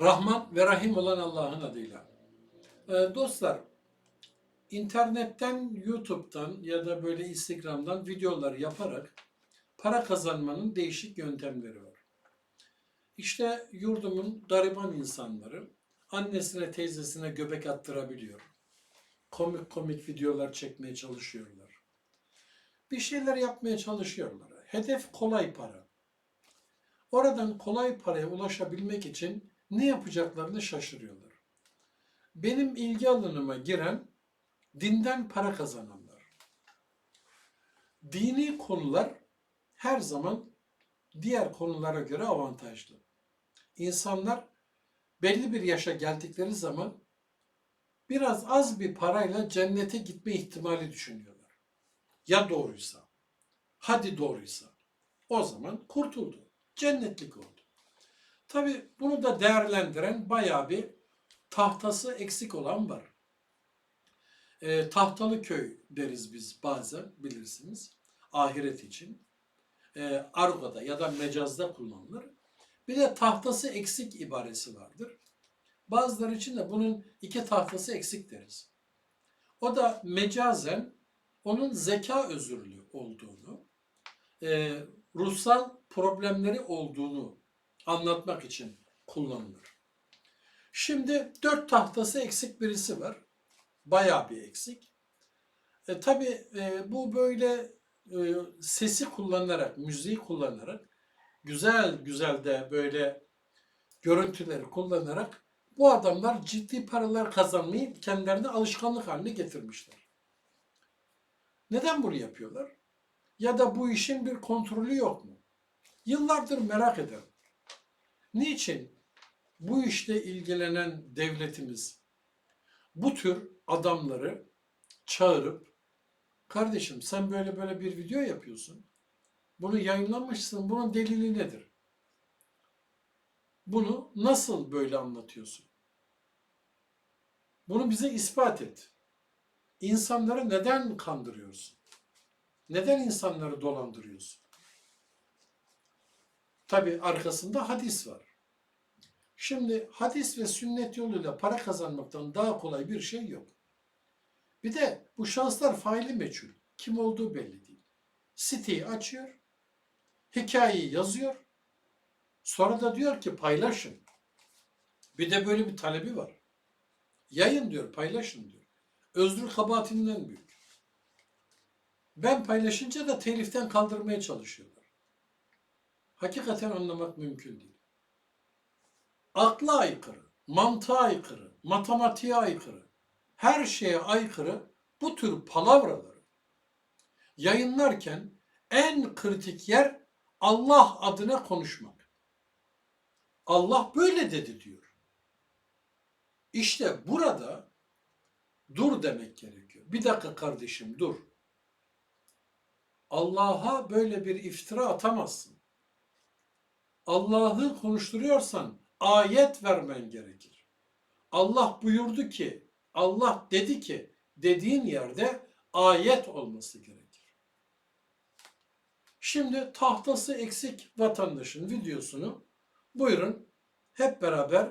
Rahman ve Rahim olan Allah'ın adıyla. Ee, dostlar, internetten, YouTube'dan ya da böyle Instagram'dan videolar yaparak para kazanmanın değişik yöntemleri var. İşte yurdumun gariban insanları annesine teyzesine göbek attırabiliyor. Komik komik videolar çekmeye çalışıyorlar. Bir şeyler yapmaya çalışıyorlar. Hedef kolay para. Oradan kolay paraya ulaşabilmek için ne yapacaklarını şaşırıyorlar. Benim ilgi alanıma giren dinden para kazananlar. Dini konular her zaman diğer konulara göre avantajlı. İnsanlar belli bir yaşa geldikleri zaman biraz az bir parayla cennete gitme ihtimali düşünüyorlar. Ya doğruysa, hadi doğruysa o zaman kurtuldu. Cennetlik oldu. Tabi bunu da değerlendiren bayağı bir tahtası eksik olan var. E, tahtalı köy deriz biz bazen bilirsiniz. Ahiret için. E, argoda ya da mecazda kullanılır. Bir de tahtası eksik ibaresi vardır. Bazıları için de bunun iki tahtası eksik deriz. O da mecazen onun zeka özürlü olduğunu, e, ruhsal problemleri olduğunu anlatmak için kullanılır. Şimdi dört tahtası eksik birisi var. Bayağı bir eksik. E, tabii e, bu böyle e, sesi kullanarak, müziği kullanarak, güzel güzel de böyle görüntüleri kullanarak bu adamlar ciddi paralar kazanmayı kendilerine alışkanlık haline getirmişler. Neden bunu yapıyorlar? Ya da bu işin bir kontrolü yok mu? Yıllardır merak ederim. Niçin bu işle ilgilenen devletimiz bu tür adamları çağırıp kardeşim sen böyle böyle bir video yapıyorsun. Bunu yayınlamışsın. Bunun delili nedir? Bunu nasıl böyle anlatıyorsun? Bunu bize ispat et. İnsanları neden kandırıyorsun? Neden insanları dolandırıyorsun? Tabi arkasında hadis var. Şimdi hadis ve sünnet yoluyla para kazanmaktan daha kolay bir şey yok. Bir de bu şanslar faili meçhul. Kim olduğu belli değil. Siteyi açıyor, hikayeyi yazıyor, sonra da diyor ki paylaşın. Bir de böyle bir talebi var. Yayın diyor, paylaşın diyor. Özrü kabahatinden büyük. Ben paylaşınca da teliften kaldırmaya çalışıyorlar. Hakikaten anlamak mümkün değil. Akla aykırı, mantığa aykırı, matematiğe aykırı, her şeye aykırı bu tür palavraları yayınlarken en kritik yer Allah adına konuşmak. Allah böyle dedi diyor. İşte burada dur demek gerekiyor. Bir dakika kardeşim dur. Allah'a böyle bir iftira atamazsın. Allah'ı konuşturuyorsan ayet vermen gerekir. Allah buyurdu ki, Allah dedi ki dediğin yerde ayet olması gerekir. Şimdi tahtası eksik vatandaşın videosunu buyurun hep beraber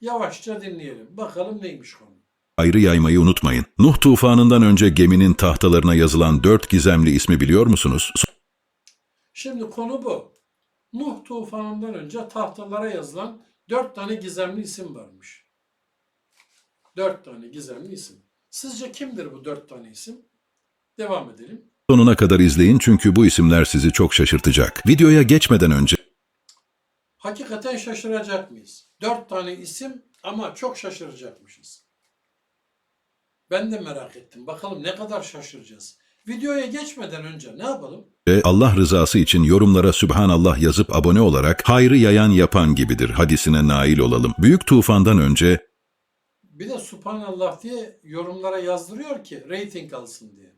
yavaşça dinleyelim. Bakalım neymiş konu. ayrı yaymayı unutmayın. Nuh tufanından önce geminin tahtalarına yazılan dört gizemli ismi biliyor musunuz? Şimdi konu bu. Nuh tufanından önce tahtalara yazılan dört tane gizemli isim varmış. Dört tane gizemli isim. Sizce kimdir bu dört tane isim? Devam edelim. Sonuna kadar izleyin çünkü bu isimler sizi çok şaşırtacak. Videoya geçmeden önce Hakikaten şaşıracak mıyız? Dört tane isim ama çok şaşıracakmışız. Ben de merak ettim. Bakalım ne kadar şaşıracağız. Videoya geçmeden önce ne yapalım? Allah rızası için yorumlara Sübhanallah yazıp abone olarak hayrı yayan yapan gibidir hadisine nail olalım. Büyük tufandan önce Bir de Subhanallah diye yorumlara yazdırıyor ki reyting alsın diye.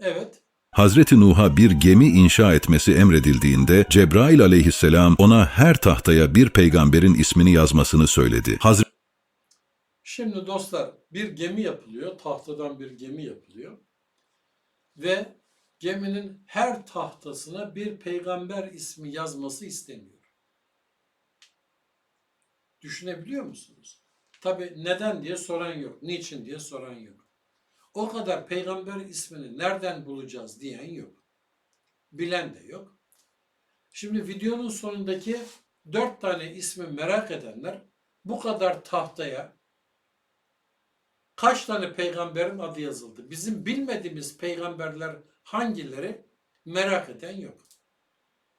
Evet. Hazreti Nuh'a bir gemi inşa etmesi emredildiğinde Cebrail aleyhisselam ona her tahtaya bir peygamberin ismini yazmasını söyledi. Hazreti Şimdi dostlar bir gemi yapılıyor. Tahtadan bir gemi yapılıyor. Ve geminin her tahtasına bir peygamber ismi yazması isteniyor. Düşünebiliyor musunuz? Tabi neden diye soran yok. Niçin diye soran yok. O kadar peygamber ismini nereden bulacağız diyen yok. Bilen de yok. Şimdi videonun sonundaki dört tane ismi merak edenler bu kadar tahtaya kaç tane peygamberin adı yazıldı? Bizim bilmediğimiz peygamberler hangileri merak eden yok.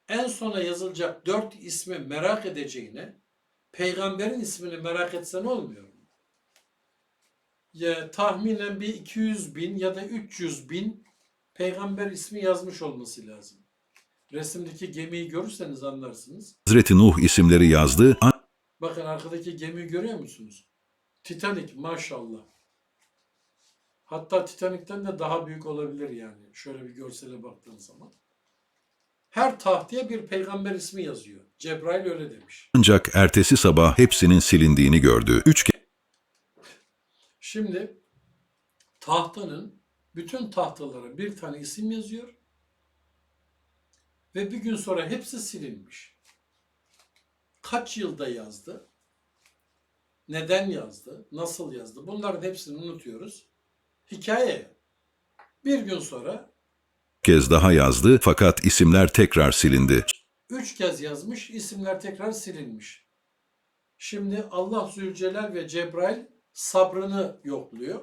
En sona yazılacak dört ismi merak edeceğine peygamberin ismini merak etsen olmuyor mu? Ya, tahminen bir 200 bin ya da 300 bin peygamber ismi yazmış olması lazım. Resimdeki gemiyi görürseniz anlarsınız. Hazreti Nuh isimleri yazdı Bakın arkadaki gemiyi görüyor musunuz? Titanic maşallah. Hatta Titanic'ten de daha büyük olabilir yani. Şöyle bir görsele baktığın zaman. Her tahtaya bir peygamber ismi yazıyor. Cebrail öyle demiş. ancak ertesi sabah hepsinin silindiğini gördü. Üç Şimdi tahtanın bütün tahtalara bir tane isim yazıyor. Ve bir gün sonra hepsi silinmiş. Kaç yılda yazdı? Neden yazdı? Nasıl yazdı? Bunların hepsini unutuyoruz. Hikaye. Bir gün sonra kez daha yazdı fakat isimler tekrar silindi. üç kez yazmış, isimler tekrar silinmiş. Şimdi Allah Zülcelal ve Cebrail sabrını yokluyor.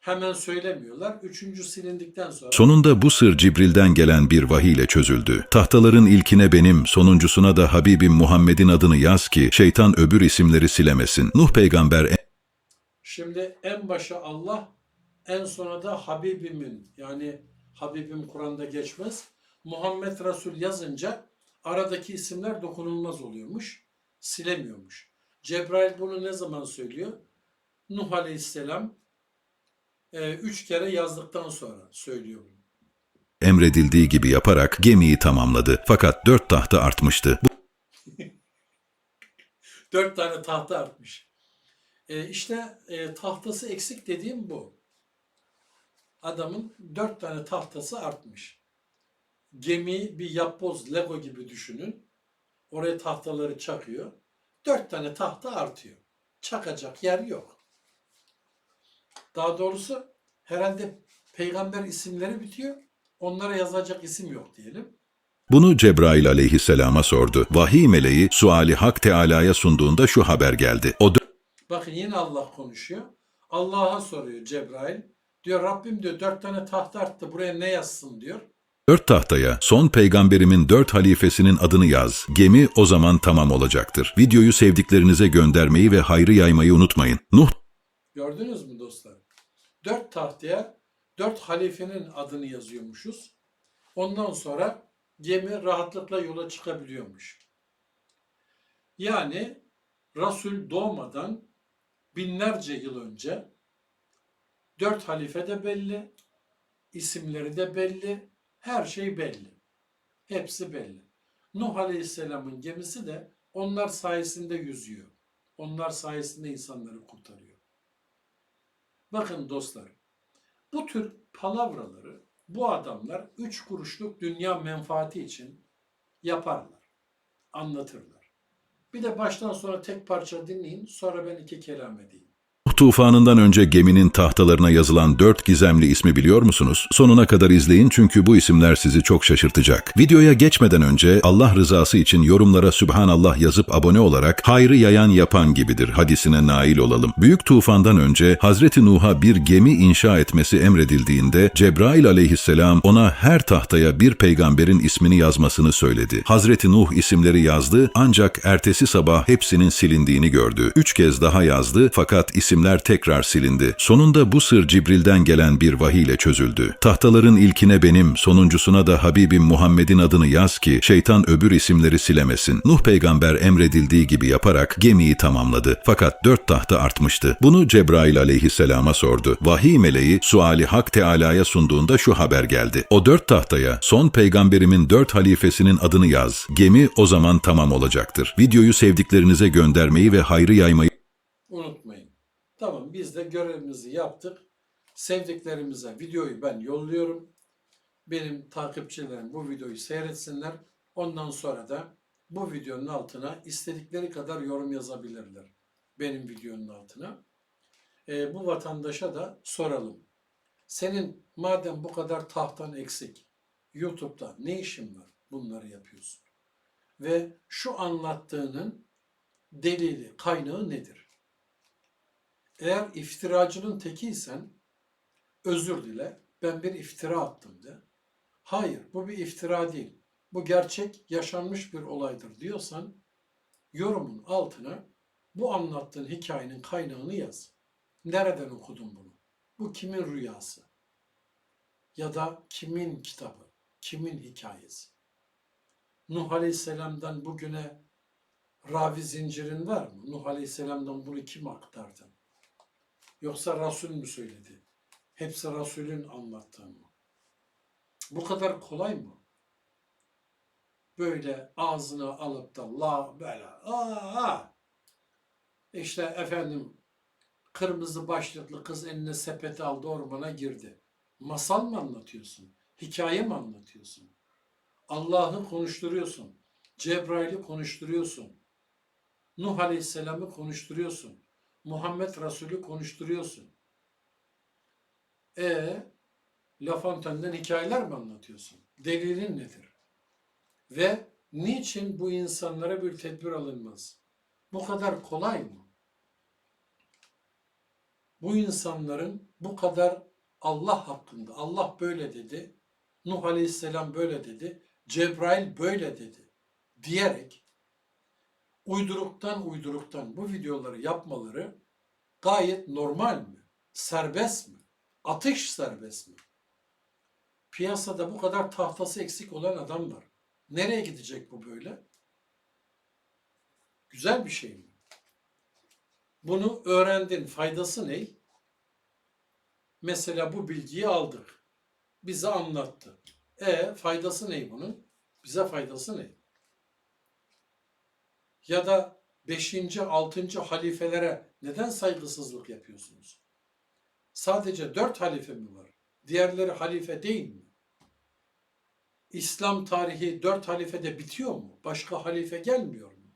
Hemen söylemiyorlar. Üçüncü silindikten sonra Sonunda bu sır Cibril'den gelen bir vahiy ile çözüldü. Tahtaların ilkine benim, sonuncusuna da Habibim Muhammed'in adını yaz ki şeytan öbür isimleri silemesin. Nuh peygamber Şimdi en başa Allah, en sona da Habibimin yani Habibim Kur'an'da geçmez. Muhammed Resul yazınca aradaki isimler dokunulmaz oluyormuş, silemiyormuş. Cebrail bunu ne zaman söylüyor? Nuh Aleyhisselam e, üç kere yazdıktan sonra söylüyor bunu. emredildiği gibi yaparak gemiyi tamamladı. Fakat dört tahta artmıştı. Dört tane tahta artmış. E, işte e, tahtası eksik dediğim bu. Adamın dört tane tahtası artmış. Gemi bir yapboz Lego gibi düşünün. Oraya tahtaları çakıyor. Dört tane tahta artıyor. Çakacak yer yok. Daha doğrusu herhalde peygamber isimleri bitiyor. Onlara yazacak isim yok diyelim. Bunu Cebrail aleyhisselama sordu. Vahiy meleği suali Hak Teala'ya sunduğunda şu haber geldi. O Bakın yine Allah konuşuyor. Allah'a soruyor Cebrail. Diyor Rabbim diyor dört tane tahta arttı buraya ne yazsın diyor. dört tahtaya son peygamberimin dört halifesinin adını yaz. Gemi o zaman tamam olacaktır. Videoyu sevdiklerinize göndermeyi ve hayrı yaymayı unutmayın. Nuh Gördünüz mü dostlar? Dört tahtaya dört halifenin adını yazıyormuşuz. Ondan sonra gemi rahatlıkla yola çıkabiliyormuş. Yani Resul doğmadan binlerce yıl önce dört halife de belli, isimleri de belli, her şey belli. Hepsi belli. Nuh Aleyhisselam'ın gemisi de onlar sayesinde yüzüyor. Onlar sayesinde insanları kurtarıyor. Bakın dostlar, bu tür palavraları bu adamlar üç kuruşluk dünya menfaati için yaparlar, anlatırlar. Bir de baştan sona tek parça dinleyin, sonra ben iki kelam edeyim. Tufanından önce geminin tahtalarına yazılan dört gizemli ismi biliyor musunuz? Sonuna kadar izleyin çünkü bu isimler sizi çok şaşırtacak. Videoya geçmeden önce Allah rızası için yorumlara Sübhanallah yazıp abone olarak hayrı yayan yapan gibidir hadisine nail olalım. Büyük tufandan önce Hazreti Nuh'a bir gemi inşa etmesi emredildiğinde Cebrail aleyhisselam ona her tahtaya bir peygamberin ismini yazmasını söyledi. Hazreti Nuh isimleri yazdı ancak ertesi sabah hepsinin silindiğini gördü. Üç kez daha yazdı fakat isimler tekrar silindi. Sonunda bu sır Cibril'den gelen bir vahiy ile çözüldü. Tahtaların ilkine benim, sonuncusuna da Habibim Muhammed'in adını yaz ki şeytan öbür isimleri silemesin. Nuh peygamber emredildiği gibi yaparak gemiyi tamamladı. Fakat dört tahta artmıştı. Bunu Cebrail aleyhisselama sordu. Vahiy meleği suali Hak Teala'ya sunduğunda şu haber geldi. O dört tahtaya son peygamberimin dört halifesinin adını yaz. Gemi o zaman tamam olacaktır. Videoyu sevdiklerinize göndermeyi ve hayrı yaymayı Unutmayın. Tamam biz de görevimizi yaptık. Sevdiklerimize videoyu ben yolluyorum. Benim takipçilerim bu videoyu seyretsinler. Ondan sonra da bu videonun altına istedikleri kadar yorum yazabilirler. Benim videonun altına. Ee, bu vatandaşa da soralım. Senin madem bu kadar tahtan eksik, YouTube'da ne işin var bunları yapıyorsun? Ve şu anlattığının delili, kaynağı nedir? Eğer iftiracının tekiysen özür dile, ben bir iftira attım de. Hayır, bu bir iftira değil. Bu gerçek, yaşanmış bir olaydır diyorsan yorumun altına bu anlattığın hikayenin kaynağını yaz. Nereden okudun bunu? Bu kimin rüyası? Ya da kimin kitabı? Kimin hikayesi? Nuh Aleyhisselam'dan bugüne ravi zincirin var mı? Nuh Aleyhisselam'dan bunu kim aktardı? Yoksa Resul mü söyledi? Hepsi Resul'ün anlattığı mı? Bu kadar kolay mı? Böyle ağzına alıp da la böyle aa işte efendim kırmızı başlıklı kız eline sepeti aldı ormana girdi. Masal mı anlatıyorsun? Hikaye mi anlatıyorsun? Allah'ı konuşturuyorsun. Cebrail'i konuşturuyorsun. Nuh Aleyhisselam'ı konuşturuyorsun. Muhammed Resulü konuşturuyorsun. E La Fontaine'den hikayeler mi anlatıyorsun? Delilin nedir? Ve niçin bu insanlara bir tedbir alınmaz? Bu kadar kolay mı? Bu insanların bu kadar Allah hakkında, Allah böyle dedi, Nuh Aleyhisselam böyle dedi, Cebrail böyle dedi diyerek uyduruktan uyduruktan bu videoları yapmaları gayet normal mi? Serbest mi? Atış serbest mi? Piyasada bu kadar tahtası eksik olan adam var. Nereye gidecek bu böyle? Güzel bir şey mi? Bunu öğrendin. Faydası ne? Mesela bu bilgiyi aldık. Bize anlattı. E faydası ne bunun? Bize faydası ne? Ya da 5. 6. halifelere neden saygısızlık yapıyorsunuz? Sadece 4 halife mi var? Diğerleri halife değil mi? İslam tarihi 4 halifede bitiyor mu? Başka halife gelmiyor mu?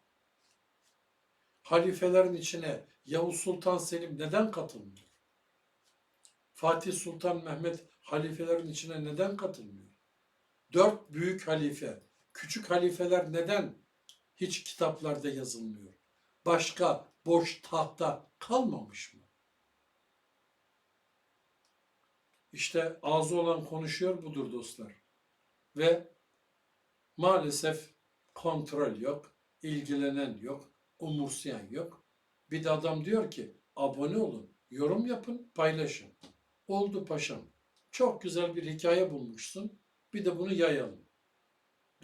Halifelerin içine Yavuz Sultan Selim neden katılmıyor? Fatih Sultan Mehmet halifelerin içine neden katılmıyor? Dört büyük halife, küçük halifeler neden hiç kitaplarda yazılmıyor? Başka boş tahta kalmamış mı? İşte ağzı olan konuşuyor budur dostlar. Ve maalesef kontrol yok, ilgilenen yok, umursayan yok. Bir de adam diyor ki abone olun, yorum yapın, paylaşın. Oldu paşam. Çok güzel bir hikaye bulmuşsun. Bir de bunu yayalım.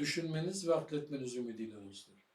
Düşünmeniz ve akletmeniz ümidiyle dostlar.